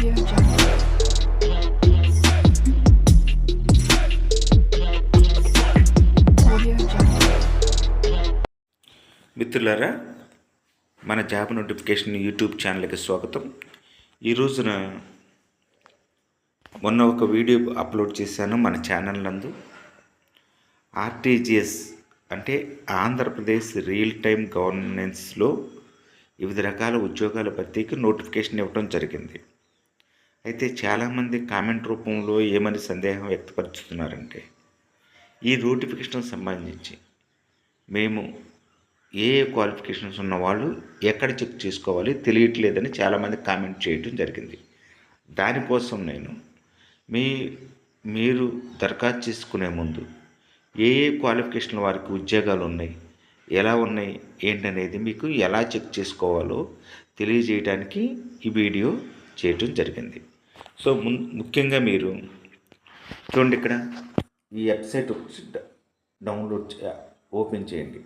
మిత్రులారా మన job notification YouTube ఛానల్కి స్వాగతం. ఈ రోజున మొన్న ఒక వీడియో అప్లోడ్ చేశాను మన ఛానల్ నందు. ఆర్టీజీఎస్ అంటే ఆంధ్రప్రదేశ్ రియల్ టైం గవర్నెన్స్లో వివిధ రకాల ఉద్యోగాల భర్తీకి నోటిఫికేషన్ ఇవ్వడం జరిగింది. అయితే చాలామంది కామెంట్ రూపంలో ఏమని సందేహం వ్యక్తపరుచుతున్నారంటే ఈ నోటిఫికేషన్ సంబంధించి మేము ఏ ఏ క్వాలిఫికేషన్స్ ఉన్న వాళ్ళు ఎక్కడ చెక్ చేసుకోవాలి తెలియట్లేదని చాలామంది కామెంట్ చేయటం జరిగింది. దానికోసం నేను మీ మీరు దరఖాస్తు చేసుకునే ముందు ఏ ఏ క్వాలిఫికేషన్ వారికి ఉద్యోగాలు ఉన్నాయి ఎలా ఉన్నాయి ఏంటనేది మీకు ఎలా చెక్ చేసుకోవాలో తెలియజేయడానికి ఈ వీడియో చేయటం జరిగింది. సో ము ముఖ్యంగా మీరు చూడండి ఇక్కడ ఈ వెబ్సైట్ డౌన్లోడ్ చే- ఓపెన్ చేయండి.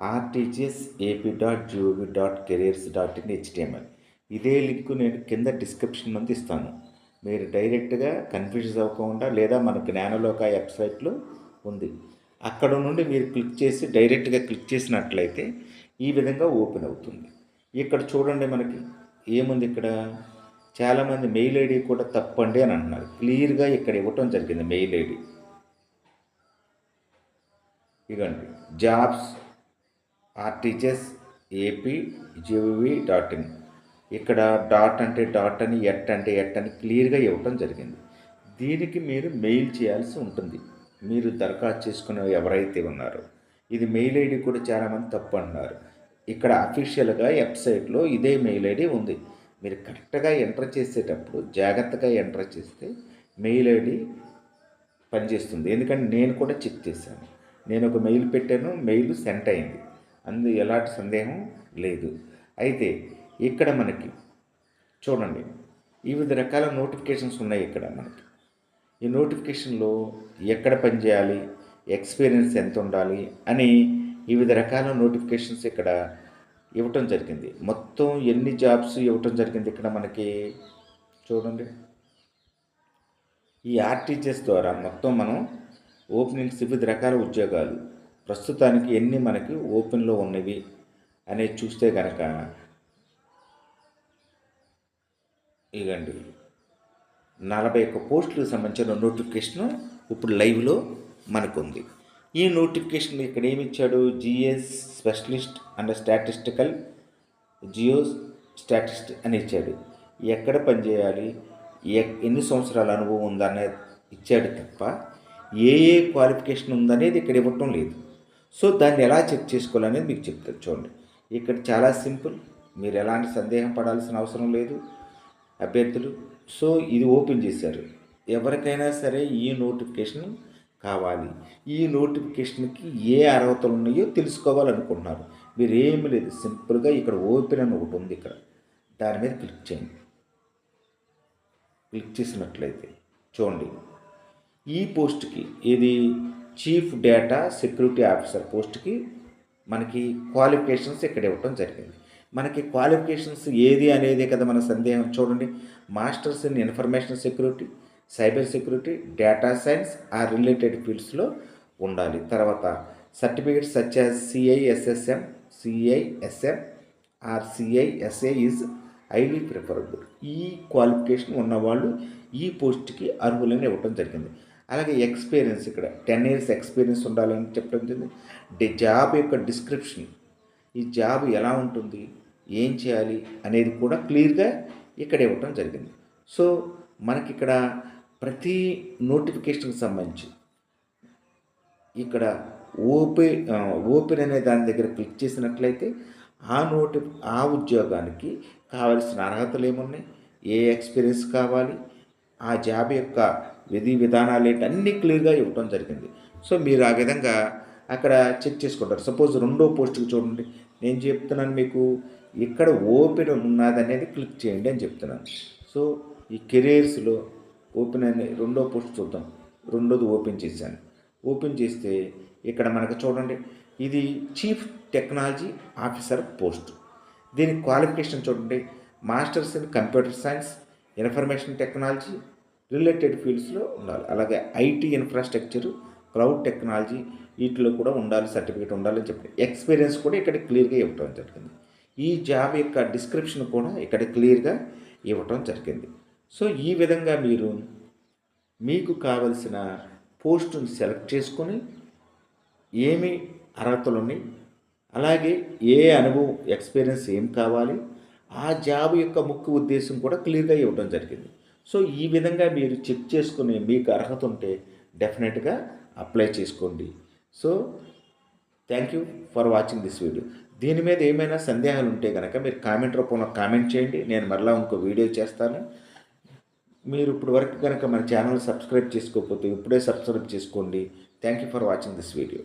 RTGS AP dot gov dot careers dot in HTML. ఇదే లింక్ నేను కింద డిస్క్రిప్షన్ ముందు ఇస్తాను. మీరు డైరెక్ట్గా కన్ఫ్యూజ్ అవ్వకుండా లేదా మన జ్ఞానలోక వెబ్సైట్లో ఉంది. అక్కడ నుండి మీరు క్లిక్ చేసి డైరెక్ట్గా క్లిక్ చేసినట్లయితే ఈ విధంగా ఓపెన్ అవుతుంది. ఇక్కడ చూడండి మనకి ఏముంది ఇక్కడ? చాలామంది మెయిల్ ఐడి కూడా తప్పండి అని అంటున్నారు. క్లియర్గా ఇక్కడ ఇవ్వటం జరిగింది మెయిల్ ఐడి. ఇదండి jobs RTGS AP gov dot in. ఇక్కడ డాట్ అంటే డాట్ అని ఎట్ అంటే ఎట్ అని క్లియర్గా ఇవ్వటం జరిగింది. దీనికి మీరు మెయిల్ చేయాల్సి ఉంటుంది. మీరు దరఖాస్తు చేసుకునే ఎవరైతే ఉన్నారో. ఇది మెయిల్ ఐడి కూడా చాలామంది తప్పు అన్నారు ఇక్కడ అఫీషియల్గా వెబ్సైట్లో ఇదే మెయిల్ ఐడి ఉంది. మీరు కరెక్ట్గా ఎంటర్ చేసేటప్పుడు జాగ్రత్తగా ఎంటర్ చేస్తే మెయిల్ ఐడి పనిచేస్తుంది. ఎందుకంటే నేను కూడా చెక్ చేశాను. నేను ఒక మెయిల్ పెట్టాను మెయిల్ సెంట్ అయింది. అందు ఎలాంటి సందేహం లేదు. అయితే ఇక్కడ మనకి చూడండి. వివిధ రకాల నోటిఫికేషన్స్ ఉన్నాయి ఇక్కడ మనకి. ఈ నోటిఫికేషన్లో ఎక్కడ పనిచేయాలి ఎక్స్పీరియన్స్ ఎంత ఉండాలి అని వివిధ రకాల నోటిఫికేషన్స్ ఇక్కడ ఇవ్వటం జరిగింది. మొత్తం ఎన్ని జాబ్స్ ఇవ్వటం జరిగింది ఇక్కడ మనకి? చూడండి. ఈ ఆర్టీజీఎస్ ద్వారా మొత్తం మనం ఓపెనింగ్స్ వివిధ రకాల ఉద్యోగాలు ప్రస్తుతానికి ఎన్ని మనకి ఓపెన్లో ఉన్నవి అనేది చూస్తే కనుక ఇగండి. నలభై ఒక్క పోస్టులకు సంబంధించిన నోటిఫికేషన్ ఇప్పుడు లైవ్లో మనకు ఉంది ఈ నోటిఫికేషన్ ఇక్కడ ఏమి ఇచ్చాడు? GS specialist and statistical geo statist అని ఇచ్చాడు. ఎక్కడ పనిచేయాలి ఎ- ఎన్ని సంవత్సరాల అనుభవం ఉందనే ఇచ్చాడు తప్ప ఏ ఏ క్వాలిఫికేషన్ ఉందనేది ఇక్కడ ఇవ్వటం లేదు. సో దాన్ని ఎలా చెక్ చేసుకోవాలనేది మీకు చెప్తాను చూడండి. ఇక్కడ చాలా సింపుల్. మీరు ఎలాంటి సందేహం పడాల్సిన అవసరం లేదు అభ్యర్థులు. సో ఇది ఓపెన్ చేశారు. ఎవరికైనా సరే ఈ నోటిఫికేషన్ కావాలి. ఈ నోటిఫికేషన్కి ఏ అర్హతలు ఉన్నాయో తెలుసుకోవాలనుకుంటున్నారు. మీరు ఏమి లేదు. సింపుల్గా ఇక్కడ ఓపెన్ అని ఒకటి ఉంది ఇక్కడ. దాని మీద క్లిక్ చేయండి. క్లిక్ చేసినట్లయితే చూడండి. ఈ పోస్ట్కి ఇది చీఫ్ డేటా సెక్యూరిటీ ఆఫీసర్ పోస్ట్కి మనకి క్వాలిఫికేషన్స్ ఇక్కడ ఇవ్వటం జరిగింది. మనకి క్వాలిఫికేషన్స్ ఏది అనేది కదా మన సందేహం. చూడండి. Masters in information security cyber security data science ఆ రిలేటెడ్ ఫీల్డ్స్లో ఉండాలి. తర్వాత certificate such as CISSM CISM or CISA is highly preferable. ఈ క్వాలిఫికేషన్ ఉన్నవాళ్ళు ఈ పోస్ట్కి అర్హులని ఇవ్వటం జరిగింది. అలాగే ఎక్స్పీరియన్స్ ఇక్కడ టెన్ ఇయర్స్ ఎక్స్పీరియన్స్ ఉండాలని చెప్పడం జరిగింది. డి జాబ్ యొక్క డిస్క్రిప్షన్ ఈ జాబ్ ఎలా ఉంటుంది ఏం చేయాలి అనేది కూడా క్లియర్గా ఇక్కడ ఇవ్వటం జరిగింది. సో మనకి ఇక్కడ ప్రతి నోటిఫికేషన్కి సంబంధించి ఇక్కడ ఓపెన్ ఓపెన్ అనే దాని దగ్గర క్లిక్ చేసినట్లయితే ఆ నోటి ఆ ఉద్యోగానికి కావలసిన అర్హతలు ఏమున్నాయి? ఏ ఎక్స్పీరియన్స్ కావాలి? ఆ జాబ్ యొక్క విధి విధానాలు ఏంటి? అన్నీ క్లియర్గా ఇవ్వటం జరిగింది. సో మీరు ఆ విధంగా అక్కడ చెక్ చేసుకుంటారు. సపోజ్ రెండో పోస్ట్కి చూడండి. నేను చెప్తున్నాను మీకు ఇక్కడ ఓపెన్ ఉన్నది అనేది క్లిక్ చేయండి అని చెప్తున్నాను. సో ఈ కెరీర్స్లో ఓపెన్ అని రెండో పోస్ట్ చూద్దాం. రెండోది ఓపెన్ చేశాను. ఓపెన్ చేస్తే ఇక్కడ మనకు చూడండి. ఇది చీఫ్ టెక్నాలజీ ఆఫీసర్ పోస్ట్. దీని క్వాలిఫికేషన్ చూడండి. Masters in computer science information technology related ఫీల్డ్స్లో ఉండాలి. అలాగే ఐటీ ఇన్ఫ్రాస్ట్రక్చర్ క్లౌడ్ టెక్నాలజీ వీటిలో కూడా ఉండాలి సర్టిఫికేట్ ఉండాలని చెప్పి ఎక్స్పీరియన్స్ కూడా ఇక్కడ క్లియర్గా ఇవ్వటం జరిగింది. ఈ జాబ్ యొక్క డిస్క్రిప్షన్ కూడా ఇక్కడ క్లియర్గా ఇవ్వటం జరిగింది. సో ఈ విధంగా మీరు మీకు కావలసిన పోస్టుని సెలెక్ట్ చేసుకొని ఏమి అర్హతలు ఉన్నాయి అలాగే ఏ అనుభవం ఎక్స్పీరియన్స్ ఏం కావాలి ఆ జాబ్ యొక్క ముఖ్య ఉద్దేశం కూడా క్లియర్గా ఇవ్వడం జరిగింది. సో ఈ విధంగా మీరు చెక్ చేసుకుని మీకు అర్హత ఉంటే డెఫినెట్గా అప్లై చేసుకోండి. So thank you for watching this video. దీని మీద ఏమైనా సందేహాలు ఉంటే కనుక మీరు కామెంట్ రూపంలో కామెంట్ చేయండి. నేను మరలా ఇంకో వీడియో చేస్తాను. మీరు ఇప్పుడు వరకు కనుక మన ఛానల్ సబ్స్క్రైబ్ చేసుకోకపోతే ఇప్పుడే సబ్స్క్రైబ్ చేసుకోండి. Thank you for watching this video